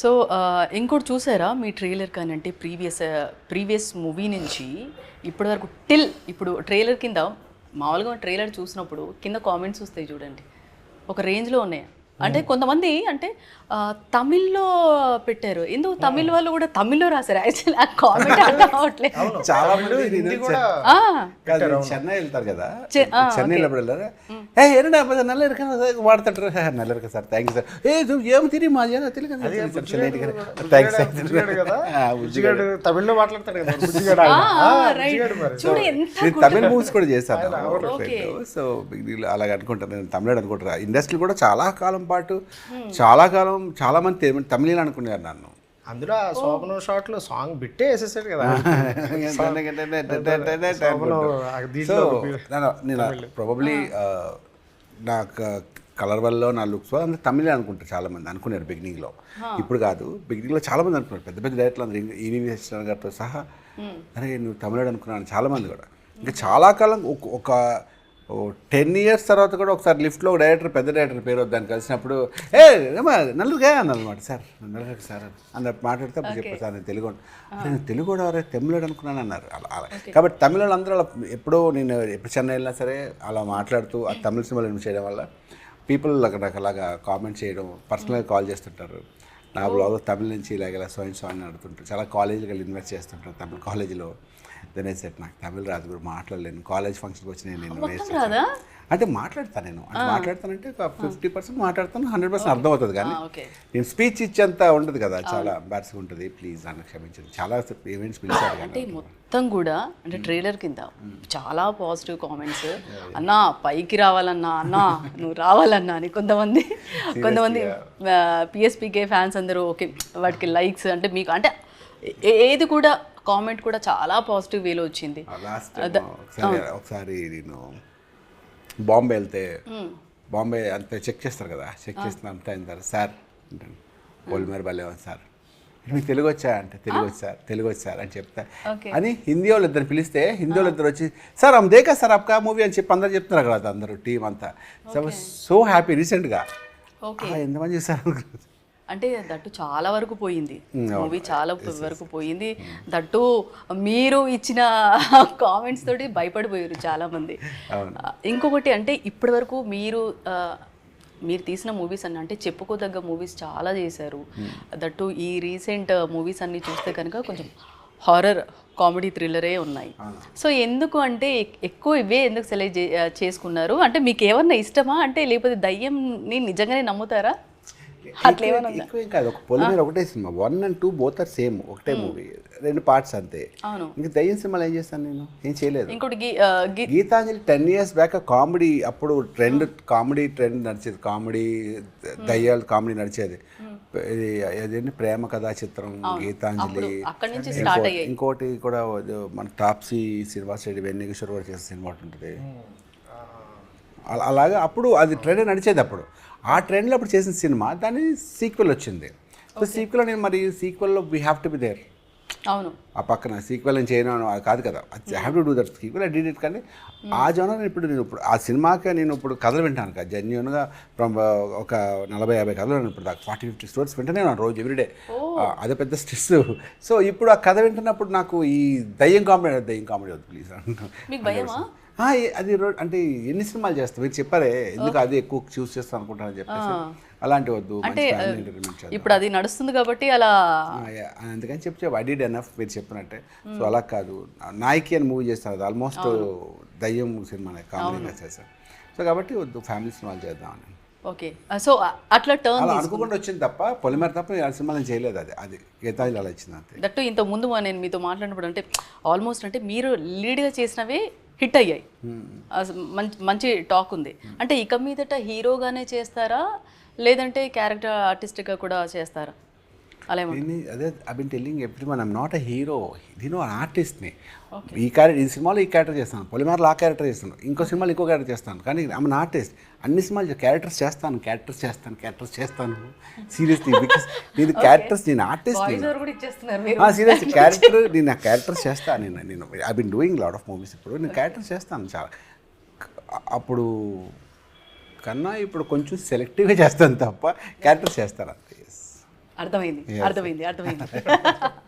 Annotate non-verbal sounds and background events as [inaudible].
So ఇంకోటి చూసారా? మీ ట్రైలర్ కానీ అంటే ప్రీవియస్ ప్రీవియస్ మూవీ నుంచి ఇప్పటి వరకు టిల్ ఇప్పుడు ట్రైలర్ కింద మామూలుగా ట్రైలర్ చూసినప్పుడు కింద కామెంట్స్ వస్తాయి చూడండి. ఒక రేంజ్లో ఉన్నాయి? అంటే కొంతమంది అంటే తమిళ్ళో పెట్టారు. ఎందుకు తమిళ్ వాళ్ళు కూడా తమిళ్ళో రాశారు? ఆ కామెంట్ అర్థం [laughs] చాలా మంది చెన్నై వెళ్తారు కదా? చెన్నై వెళ్ళారా? ఏ ఇరక వాడతాడు. ఇరక సార్ థ్యాంక్ యూ సార్ ఏ ఏమి తిరిగి మా జన తెలియదు చెన్నై బుజ్జిగాడు తమిళ్ళో మాట్లాడతాడు కదా [laughs] తమిళ మూవీస్ కూడా చేశాను. సో అనుకుంటాను నేను తమిళ అనుకుంటారా ఇండస్ట్రీ కూడా చాలా కాలం పాటు చాలా కాలం చాలా మంది తెమి- తమిళ అనుకున్నారు నన్ను. అందులో ఆ శోభనం షాట్లో సాంగ్ బిట్టే వేసేసాడు కదా. ప్రాబబ్లీ నాకు కలర్ వల్ల నా లుక్స్ వల్ల అందరూ తమిళ అనుకుంటారు చాలా మంది అనుకున్నారు బిగినింగ్లో ఇప్పుడు కాదు బిగినింగ్లో చాలా మంది అనుకున్నారు. పెద్ద పెద్ద డైరెక్టర్లు అందరూ ఈవీ వెస్టర్న్ గారితో సహా. అరే నువ్వు తమిళ అనుకున్నాను చాలా మంది కూడా. ఇంకా చాలా కాలం ఒక- ఒక టెన్ ఇయర్స్ తర్వాత కూడా ఒకసారి లిఫ్ట్లో ఒక డైరెక్టర్ పెద్ద డైరెక్టర్ పేరు వద్దని కలిసినప్పుడు ఏ ఏమా నల్లుగా అన్నమాట సార్ నల్లుగా సార్ అన్నట్టు మాట్లాడితే అప్పుడు చెప్పారు సార్ నేను తెలుగు నేను తెలుగు అరే తమిళడు అనుకున్నాను అన్నారు. అలా అలా. కాబట్టి తమిళ అందరూ అలా ఎప్పుడో నేను ఎప్పుడు చెన్నై వెళ్ళినా సరే అలా మాట్లాడుతూ ఆ తమిళ సినిమాలు చేయడం వల్ల పీపుల్ నాకు అలాగా కామెంట్ చేయడం పర్సనల్గా కాల్ చేస్తుంటారు. నా బ్లాగ్ తమిళ నుంచి ఇలాగ ఇలా సోయిన్ సో అని అడుగుతుంటారు. చాలా వెళ్ళి ఇన్వెస్ట్ చేస్తుంటారు తమిళ కాలేజీలో దెన్ సెట్ నాకు తమిళ రాదు కూడా మాట్లాడలేను. కాలేజ్ ఫంక్షన్కి వచ్చి నేను అంటే మాట్లాడతాను నేను. అంటే మాట్లాడతానంటే ఒక ఫిఫ్టీ పర్సెంట్ మాట్లాడతాను హండ్రెడ్ పర్సెంట్ అర్థం అవుతుంది కానీ నేను స్పీచ్ ఇచ్చేంత ఉండదు కదా చాలా బ్యాడ్స్గా ఉంటుంది. ప్లీజ్ నన్ను క్షమించండి. చాలా ఈవెంట్స్ పిలిచారు అంటే మొత్తం కూడా అంటే ట్రైలర్ కింద చాలా పాజిటివ్ కామెంట్స్ అన్నా పైకి రావాలన్నా అన్నా నువ్వు రావాలన్నా అని కొంతమంది కొంతమంది పిఎస్పీకే ఫ్యాన్స్ అందరూ ఓకే వాటికి లైక్స్ అంటే మీకు అంటే ఏది కూడా కామెంట్ కూడా చాలా పాజిటివ్ వేలో వచ్చింది. లాస్ట్ ఒకసారి నేను బాంబే వెళ్తే బాంబే అంత చెక్ చేస్తారు కదా చెక్ చేసిన అంతా అయిన తర్వాత సార్ పోలిమేర ఉంది సార్. మీకు తెలుగు వచ్చా? అంటే తెలుగు వచ్చా తెలుగు వచ్చా సార్ అని చెప్తా. అని హిందీ వాళ్ళు ఇద్దరు పిలిస్తే హిందీ వాళ్ళు ఇద్దరు వచ్చి సార్ అమ్ దేకా సార్ అప్కా మూవీ? అని చెప్పి అందరు చెప్తున్నారు కదా అందరూ టీం అంతా. సో హ్యాపీ రీసెంట్గా ఓకే. ఎంతమంది చూసారు? అంటే దట్టు చాలా వరకు పోయింది. మూవీ చాలా వరకు పోయింది. దట్టు మీరు ఇచ్చిన కామెంట్స్ తోటి భయపడిపోయారు చాలా మంది ఇంకొకటి అంటే ఇప్పటి వరకు మీరు మీరు తీసిన మూవీస్ అన్న అంటే చెప్పుకోదగ్గ మూవీస్ చాలా చేశారు. దట్టు ఈ రీసెంట్ మూవీస్ అన్ని చూస్తే కనుక కొంచెం హారర్ కామెడీ థ్రిల్లరే ఉన్నాయి. సో ఎందుకు అంటే ఎక్- ఎక్కువ ఇవే ఎందుకు సెలెక్ట్ చేసుకున్నారు? అంటే మీకు ఏమన్నా ఇష్టమా? అంటే లేకపోతే దయ్యంని నిజంగానే నమ్ముతారా? ఎక్కువేం కాదు ఒక పొలిమేర ఒకటే cinema. One and two both are same ఒకటే మూవీ రెండు పార్ట్స్ అంతే. అవును. ఇంకా దయ్యం సినిమాలు ఏం చేస్తాను నేను? ఏం చేయలేదు. ఇంకోటి Geethanjali ten years back comedy అప్పుడు ట్రెండ్ కామెడీ ట్రెండ్ నడిచేది. కామెడీ దయ్యాలు కామెడీ నడిచేది. ఇది అదేంటి? ప్రేమ కథా చిత్రం గీతాంజలి. అక్కడి నుంచి ఇంకో- స్టార్ట్ అయ్యాయి. ఇంకోటి కూడా మన టాప్సీ శ్రీనివాస్ రెడ్డి వెన్నెగేశ్వర్ కూడా చేసిన సినిమా ఉంటుంది. అలా అలాగా అప్పుడు అది ట్రెండ్ నడిచేది అప్పుడు. ఆ ట్రెండ్లో అప్పుడు చేసిన సినిమా దాని సీక్వెల్ వచ్చింది. సో సీక్వెల్లో నేను మరి సీక్వెల్లో we have to be there అవును. ఆ పక్కన సీక్వెల్ నేను చేయను అది కాదు కదా. Have to do that sequel I did it కానీ ఆ జోనర్ ఇప్పుడు నేను ఇప్పుడు ఆ సినిమాకి నేను ఇప్పుడు కథలు వింటాను కదా. జెన్యున్గా ఫ్రమ్ ఒక నలభై యాభై కథలు ఇప్పుడు దాకా ఫార్టీ ఫిఫ్టీ స్టోరీస్ వింటూనే ఉన్నాను రోజు ఎవ్రీడే అదే పెద్ద స్ట్రెస్ సో [laughs] ఇప్పుడు ఆ కథ వింటున్నప్పుడు నాకు ఈ దయ్యం కామెడీ దయ్యం కామెడీ వద్దు ప్లీజ్ [laughs] ఏ- అది అంటే ఎన్ని సినిమాలు చేస్తాం? మీరు చెప్పారే ఎందుకు అది ఎక్కువ చూస్ చేస్తాను అనుకుంటానని చెప్పేసి. అలాంటి వద్దు చేద్దాం. ఇప్పుడు అది నడుస్తుంది కాబట్టి అలా. అందుకని చెప్పి ఐ డిడ్ ఎనఫ్ మీరు చెప్పినట్టే. సో అలా కాదు. నాయకి అని మూవీ చేస్తాను అది ఆల్మోస్ట్ దయ్యం సినిమానే కామెడీగా చేశాను సో కాబట్టి వద్దు ఫ్యామిలీ సినిమాలు చేద్దామని ఓకే. సో అట్లా టర్న్ అనుకోకుండా వచ్చింది తప్ప పొలిమేర తప్ప ఆ సినిమా నేను చేయలేదు అది. అది గీతాంజలి అలా వచ్చింది అంతే. దట్టు ఇంత ముందు నేను మీతో మాట్లాడినప్పుడు అంటే ఆల్మోస్ట్ అంటే మీరు లీడ్గా చేసినవే హిట్ అయ్యాయి. మంచి మంచి టాక్ ఉంది. అంటే ఇక మీదట హీరోగానే చేస్తారా? లేదంటే క్యారెక్టర్ ఆర్టిస్ట్గా కూడా చేస్తారా? అదే I been telling every one I'm not a hero నేను ఆర్టిస్ట్ని ఈ క్యారెక్టర్ ఈ సినిమాలో ఈ క్యారెక్టర్ చేస్తాను. పొలిమేరలో ఆ క్యారెక్టర్ చేస్తాను. ఇంకో సినిమాలో ఇంకో క్యారెక్టర్ చేస్తాను. కానీ ఐమ్ ఆర్టిస్ట్ అన్ని సినిమాలు క్యారెక్టర్స్ చేస్తాను. క్యారెక్టర్స్ చేస్తాను. క్యారెక్టర్స్ చేస్తాను. సీరియస్లీ బికాస్ నేను క్యారెక్టర్స్ నేను ఆర్టిస్ట్ సీరియస్ క్యారెక్టర్ నేను ఆ క్యారెక్టర్స్ చేస్తాను నేను నేను I been doing lot of movies ఇప్పుడు. నేను క్యారెక్టర్స్ చేస్తాను చాలా. అప్పుడు కన్నా ఇప్పుడు కొంచెం సెలెక్టివ్గా చేస్తాను తప్ప క్యారెక్టర్స్ చేస్తాను. అంతే. అర్థమైంది అర్థమైంది అర్థమైంది.